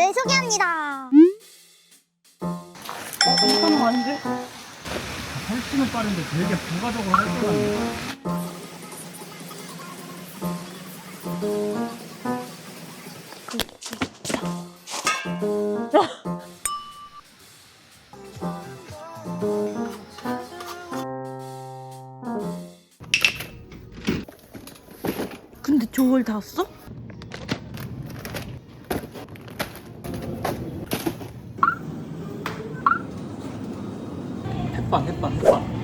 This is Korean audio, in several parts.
분들을 소개합니다. 이건 아닌데? 훨씬은 빠른데 되게 부가적으로 할 때가 있네. 근데 저걸 다 써? 햇반, 햇반, 햇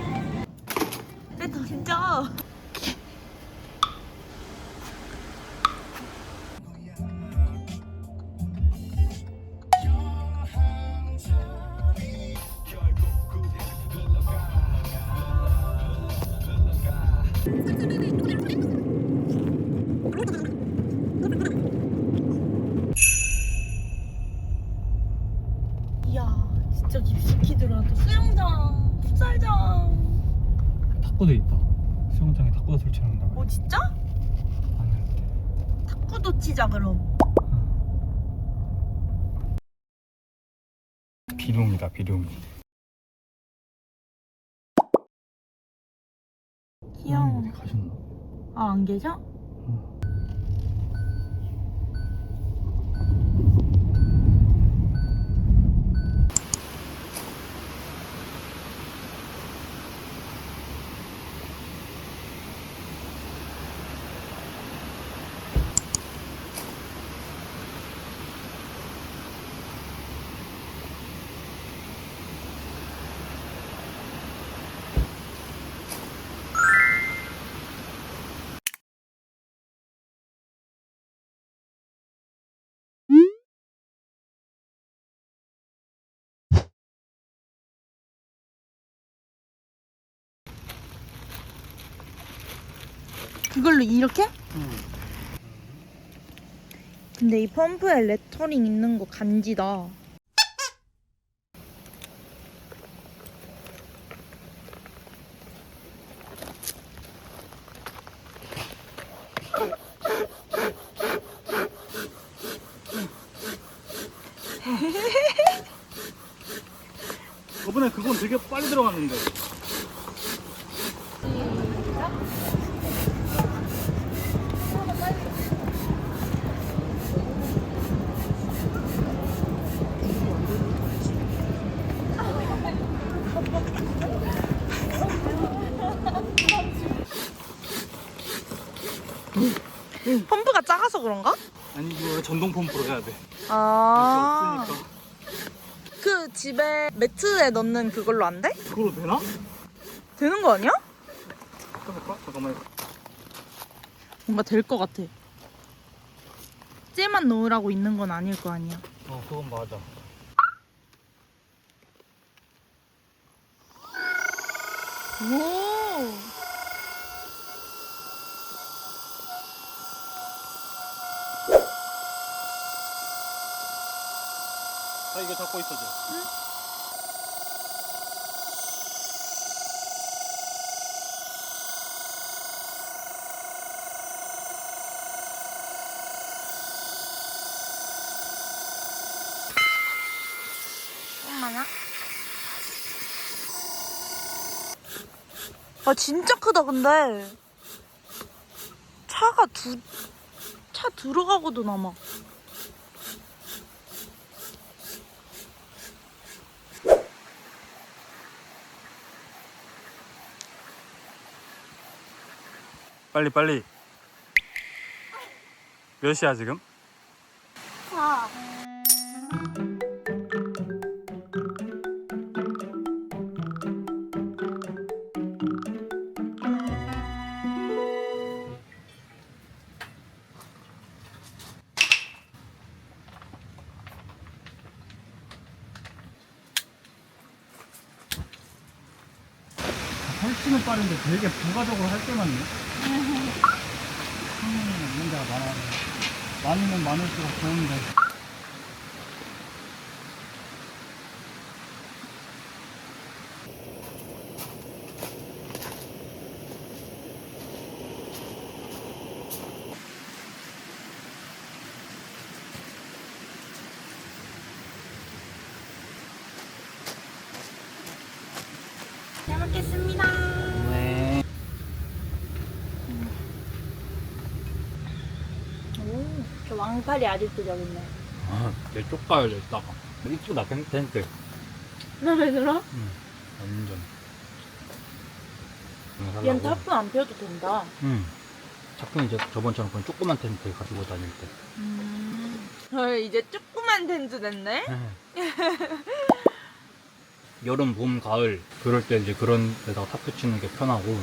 탁구도 있다. 수영장에 탁구도 설치한다고. 어 진짜? 아는데. 탁구도 치자 그럼. 비룡이다, 비룡이. 귀여워. 어디 가셨나? 아 안 계셔? 그걸로 이렇게? 근데 이 펌프에 레터링 있는 거 간지다. 저번에 그건 되게 빨리 들어갔는데. 펌프가 작아서 그런가? 아니, 이거 전동 펌프로 해야 돼. 아. 없으니까. 그 집에 매트에 넣는 그걸로 안 돼? 그걸로 되나? 되는 거 아니야? 잠깐만. 뭔가 될 것 같아. 쟤만 넣으라고 있는 건 아닐 거 아니야. 어, 그건 맞아. 오. 자, 이거 잡고 있어줘. 얼마나? 아 진짜 크다 근데 차가 두 차 들어가고도 남아. 빨리, 빨리. 몇 시야, 지금? 빠른데 되게 부가적으로 할 때만 있네. 성능이 데가 많아. 많으면 많을수록 좋은데. 왕팔이 아직도 저기 있네. 아, 내 쪽가요, 이따가. 이쁘다, 텐트. 마음에 들어? 완전. 얘는 타프 안 펴도 된다. 응. 자꾸 이제 저번처럼 그런 조그만 텐트 가지고 다닐 때. 음. 헐, 이제 조그만 텐트 됐네? 여름, 봄, 가을 그럴 때 이제 그런 데다가 타프 치는 게 편하고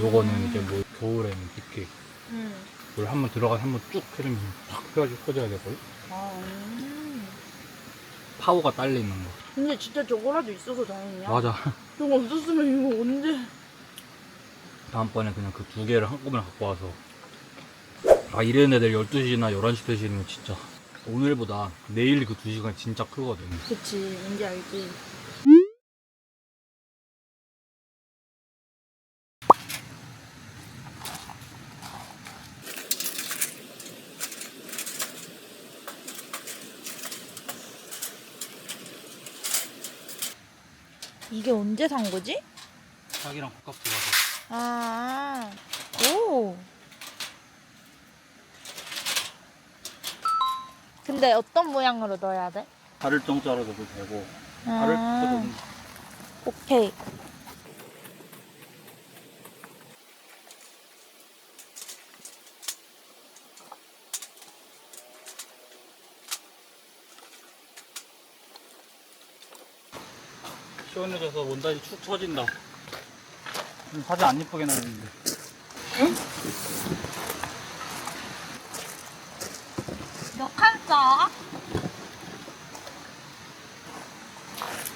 요거는 이제 뭐 겨울에는 특히 음. 물 한번 들어가 한번 쭉 해주면 탁 펴가지고 펴져야 되거든. 아, 음. 파워가 딸리는 거. 근데 진짜 저거라도 있어서 다행이야. 맞아. 저거 없었으면 이거 언제. 다음번에 그냥 그 두 개를 한꺼번에 갖고 와서 아 이런 애들 12시나 11시 되시면 진짜 오늘보다 내일 그 2시간 진짜 크거든. 그치, 뭔지 알지. 이게 언제 산 거지? 자기랑 가깝게 와서 아, 오. 근데 어떤 모양으로 넣어야 돼? 발을 정자로 넣어도 되고 발을 아, 오케이. 시원해져서 원단이 축 처진다. 음, 사진 안 이쁘게 나왔는데. 몇칸 짜?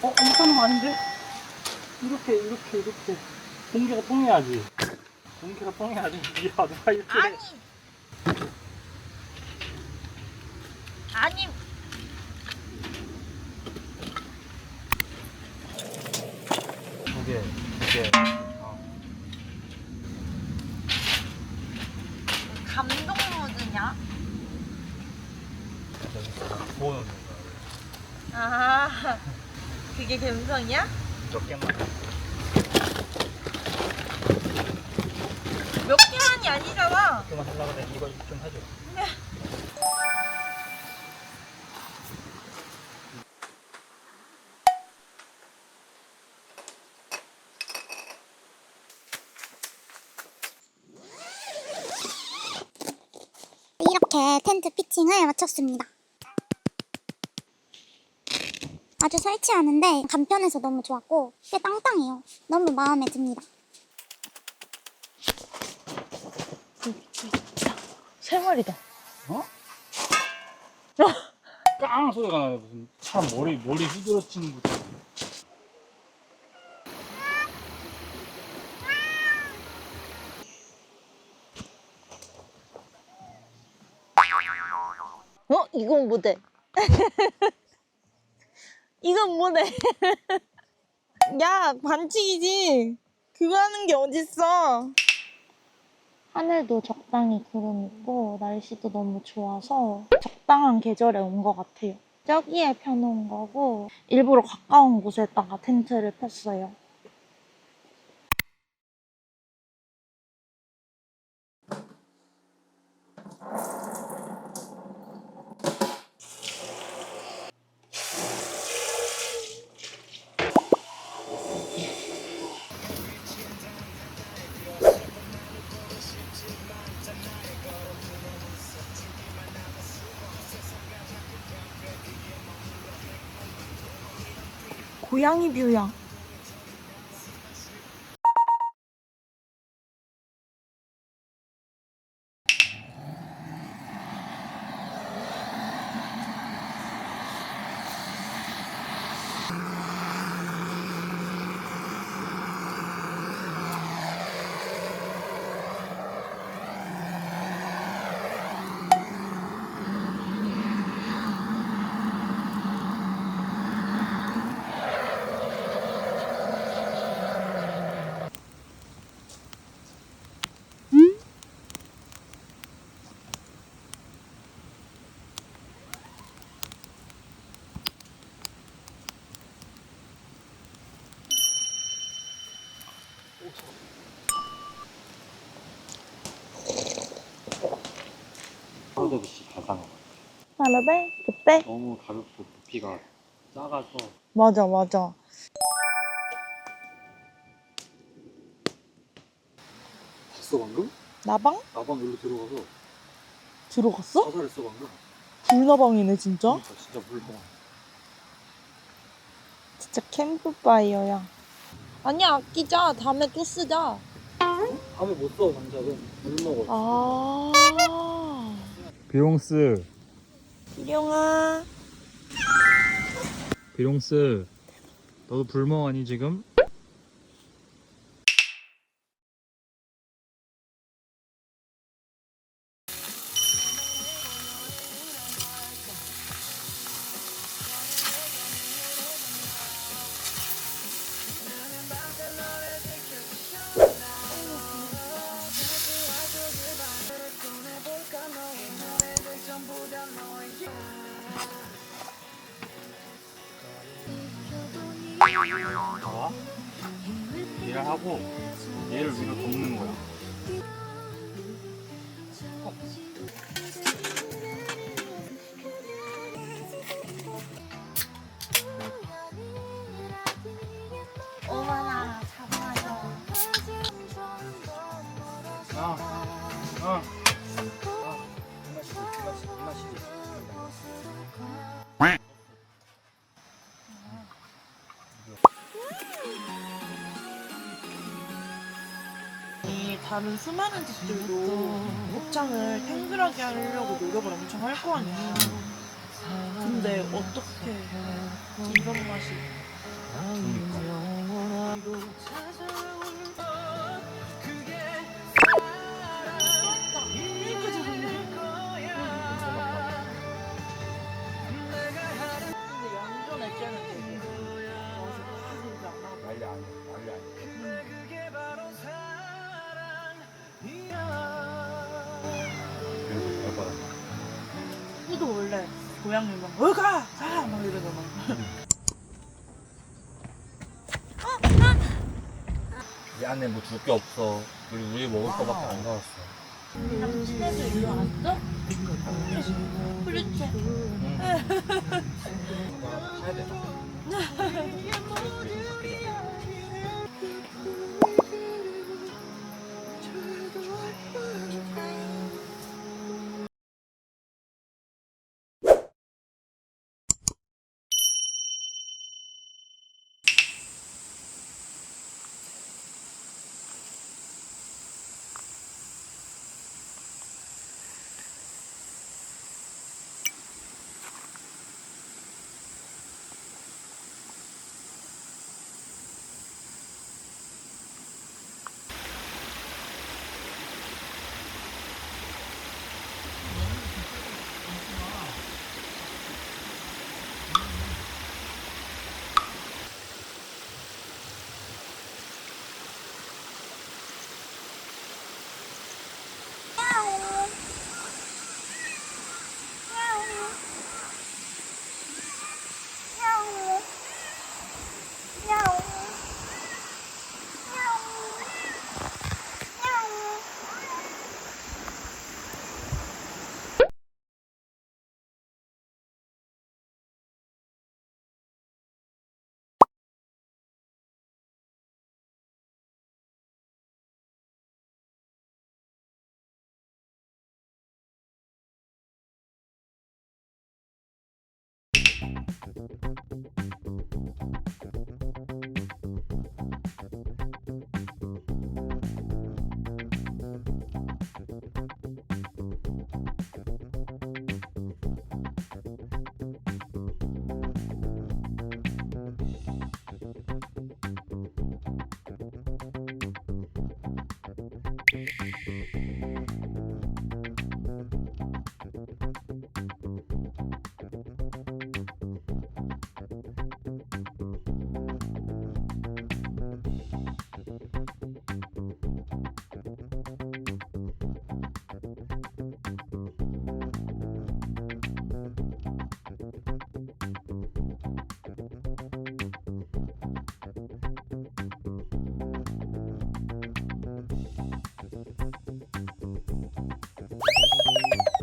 어? 이렇게 하는 거 아닌데? 이렇게 이렇게 이렇게 공기가 통해야지. 공기가 이렇게 아니. 해. 아니. 두 개, 어. 감동? 보는 아, 그게 감성이야? 몇 개만. 몇 개만이 아니잖아. 몇 개만 하려고 내 이거 좀 해줘. 이렇게 텐트 피칭을 마쳤습니다. 아주 설치하는데 간편해서 너무 좋았고 꽤 땅땅해요. 너무 마음에 듭니다. 세 마리다. 어? 깡 소리가 나네 무슨 참 머리 머리 거. 어? 이건 뭐대? 이건 뭐대? 야, 반칙이지. 그거 하는 게 어딨어. 하늘도 적당히 구름 있고 날씨도 너무 좋아서 적당한 계절에 온 것 같아요. 저기에 펴놓은 거고 일부러 가까운 곳에다가 텐트를 폈어요. 고양이 뷰야. 하나배 그때? 너무 가볍고 부피가 작아서. 맞아 맞아. 봤어 방금? 나방? 나방 여기로 들어가서 들어갔어? 사살했어 방금. 불나방이네 진짜? 그러니까 진짜 물방. 진짜 캠프파이어야. 아니야 아끼자. 다음에 또 쓰자. 밤에 못써 장작은 물 먹어. 아. 비롱스 일용아 비롱스 너도 불멍하니 지금? 다른 수많은 집들도 곱창을 탱글하게 하려고 노력을 엄청 할 거 아니야. 근데 어떻게 이런 맛이? 근데 고양이만 어가 가! 막 이러잖아. 이 안에 뭐 줄 게 없어 우리 우리 먹을 거밖에 안 사왔어 당신에서 일어났어? 그렇지. 사야 돼